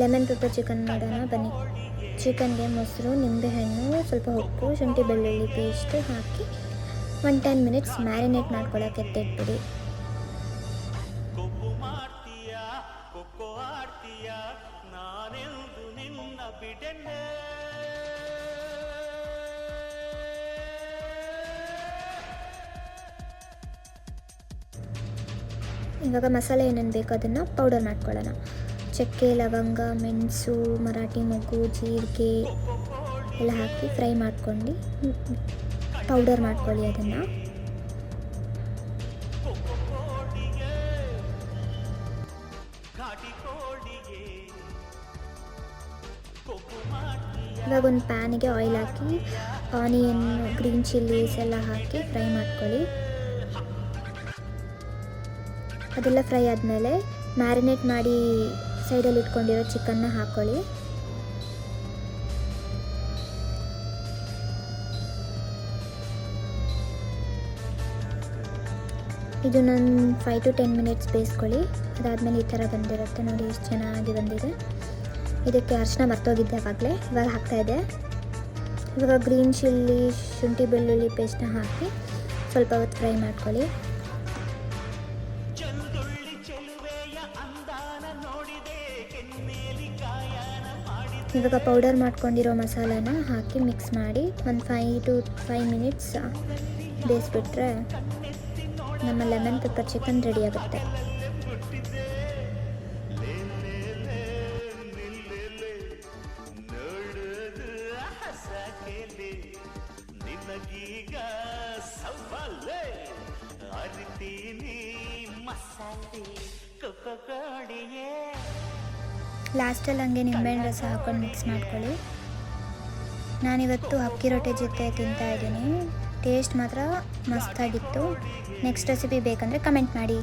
Lemon pepper chicken ಮಾಡೋಣ, ಬನ್ನಿ. ಚಿಕನ್ಗೆ ಮೊಸರು ನಿಂಬೆಹಣ್ಣು ಸ್ವಲ್ಪ ಉಪ್ಪು, ಶುಂಠಿ ಬೆಳ್ಳುಳ್ಳಿ ಪೇಸ್ಟ್ ಹಾಕಿ ಒಂದು ಟೆನ್ ಮಿನಿಟ್ಸ್ ಮ್ಯಾರಿನೇಟ್ ಮಾಡ್ಕೊಳ್ಳೋಕೆ ಎತ್ತಿಟ್ಬಿಡಿ. ಇವಾಗ ಮಸಾಲೆ ಏನೇನು ಬೇಕು ಅದನ್ನು ಪೌಡರ್ ಮಾಡ್ಕೊಳ್ಳೋಣ ಚಕ್ಕೆ ಲವಂಗ ಮೆಣಸು ಮರಾಠಿ ಮೊಗ್ಗು ಜೀರಿಗೆ ಎಲ್ಲ ಹಾಕಿ ಫ್ರೈ ಮಾಡ್ಕೊಂಡು ಪೌಡರ್ ಮಾಡ್ಕೊಳ್ಳಿ ಅದನ್ನು ಘಾಟಿ ಕೋಳಿಗೆ ಕೊಬ್ಬು ಮಾಡ್ತೀಯ ಇವಾಗ ಒಂದು ಪ್ಯಾನಿಗೆ ಆಯಿಲ್ ಹಾಕಿ ಆನಿಯನ್ ಗ್ರೀನ್ ಚಿಲ್ಲೀಸ್ ಎಲ್ಲ ಹಾಕಿ ಫ್ರೈ ಮಾಡ್ಕೊಳ್ಳಿ ಅದೆಲ್ಲ ಫ್ರೈ ಆದಮೇಲೆ ಮ್ಯಾರಿನೇಟ್ ಮಾಡಿ ಸೈಡಲ್ಲಿ ಇಟ್ಕೊಂಡಿರೋ ಚಿಕನ್ನ ಹಾಕ್ಕೊಳ್ಳಿ ಇದು ನಾನು ಫೈವ್ ಟು ಟೆನ್ ಮಿನಿಟ್ಸ್ ಬೇಯಿಸ್ಕೊಳ್ಳಿ. ಅದಾದಮೇಲೆ ಈ ಥರ ಬಂದಿರುತ್ತೆ. ನೋಡಿ ಎಷ್ಟು ಚೆನ್ನಾಗಿ ಬಂದಿದೆ. ಇದಕ್ಕೆ ಅರಿಶಿನ ಮರ್ತೋಗಿದ್ದೆ ಆವಾಗಲೇ ಇವಾಗ ಹಾಕ್ತಾಯಿದೆ ಇವಾಗ ಗ್ರೀನ್ ಚಿಲ್ಲಿ, ಶುಂಠಿ ಬೆಳ್ಳುಳ್ಳಿ ಪೇಸ್ಟ್ನ ಹಾಕಿ ಸ್ವಲ್ಪ ಹೊತ್ತು ಫ್ರೈ ಮಾಡ್ಕೊಳ್ಳಿ. ಇವಾಗ ಪೌಡರ್ ಮಾಡ್ಕೊಂಡಿರೋ ಮಸಾಲಾನ ಹಾಕಿ ಮಿಕ್ಸ್ ಮಾಡಿ ಒಂದು ಫೈವ್ ಟು ಫೈವ್ ಮಿನಿಟ್ಸ್ ಬೇಯಿಸ್ಬಿಟ್ರೆ ನಮ್ಮ ಲೆಮನ್ ಪೆಪ್ಪರ್ ಚಿಕನ್ ರೆಡಿ ಆಗುತ್ತೆ. ಮಸಾಲೆ ಲಾಸ್ಟಲ್ಲಿ ಹಂಗೆ ನಿಂಬೆಹಣ್ಣು ರಸ ಹಾಕೊಂಡು ಮಿಕ್ಸ್ ಮಾಡ್ಕೊಳ್ಳಿ. ನಾನಿವತ್ತು ಅಕ್ಕಿ ರೊಟ್ಟಿ ಜೊತೆ ತಿಂತಾ ಇದ್ದೀನಿ. ಟೇಸ್ಟ್ ಮಾತ್ರ ಮಸ್ತಾಗಿತ್ತು. ನೆಕ್ಸ್ಟ್ ರೆಸಿಪಿ ಬೇಕಂದರೆ ಕಮೆಂಟ್ ಮಾಡಿ.